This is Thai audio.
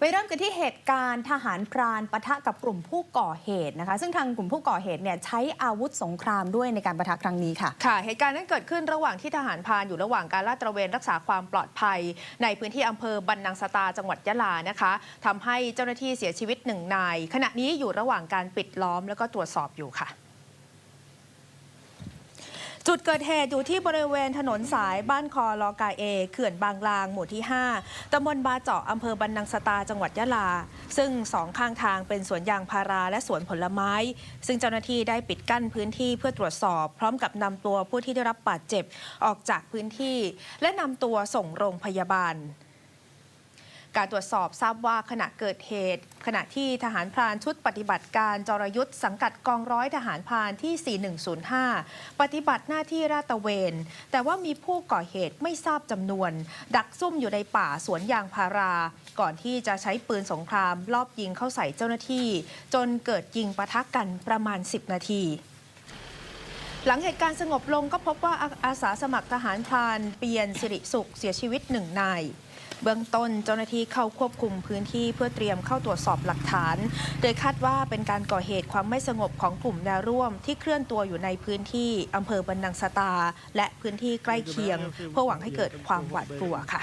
ไปเริ่มกันที่เหตุการณ์ทหารพรานปะทะกับกลุ่มผู้ก่อเหตุนะคะ ซึ่งทางกลุ่มผู้ก่อเหตุเนี่ยใช้อาวุธสงครามด้วยในการปะทะครั้งนี้ค่ะ ค่ะเหตุการณ์นั้นเกิดขึ้นระหว่างที่ทหารพรานอยู่ระหว่างการลาดตระเวนรักษาความปลอดภัย ในพื้นที่อำเภอบันนังสตาจังหวัดยะลานะคะทำให้เจ้าหน้าที่เสียชีวิตหนึ่งนาย ขณะนี้อยู่ระหว่างการปิดล้อมแล้วก็ตรวจสอบอยู่ค่ะ จุดเกิดเหตุอยู่ที่บริเวณถนนสายบ้านคอลอกาเอ เขื่อนบางลาง หมู่ที่ 5 ตำบลบาเจาะอำเภอบันนังสตา จังหวัดยะลา ซึ่งสองข้างทางเป็นสวนยางพาราและสวนผลไม้ ซึ่งเจ้าหน้าที่ได้ปิดกั้นพื้นที่เพื่อตรวจสอบ พร้อมกับนำตัวผู้ที่ได้รับบาดเจ็บออกจากพื้นที่ และนำตัวส่งโรงพยาบาล การตรวจสอบทราบว่าขณะเกิดเหตุ ขณะที่ทหารพรานชุดปฏิบัติการจรยุทธ์สังกัดกองร้อยทหารพรานที่ 4105 ปฏิบัติหน้าที่ราตะเวน แต่ว่ามีผู้ก่อเหตุไม่ทราบจำนวน ดักซุ่มอยู่ในป่าสวนยางพารา ก่อนที่จะใช้ปืนสงคราม ลอบยิงเข้าใส่เจ้าหน้าที่ จนเกิดยิงปะทะกันประมาณ 10 นาทีหลังเหตุการณ์สงบลงก็พบว่าอาอาสาสมัครทหารพรานเปียนสิริสุขเสียชีวิตหนึ่งนาย เบื้องต้นเจ้าหน้าที่เข้าควบคุมพื้นที่เพื่อเตรียมเข้าตรวจสอบหลักฐาน โดยคาดว่าเป็นการก่อเหตุความไม่สงบของกลุ่มแนวร่วม ที่เคลื่อนตัวอยู่ในพื้นที่อำเภอบันนังสตา และพื้นที่ใกล้เคียง เพื่อหวังให้เกิดความหวาดกลัวค่ะ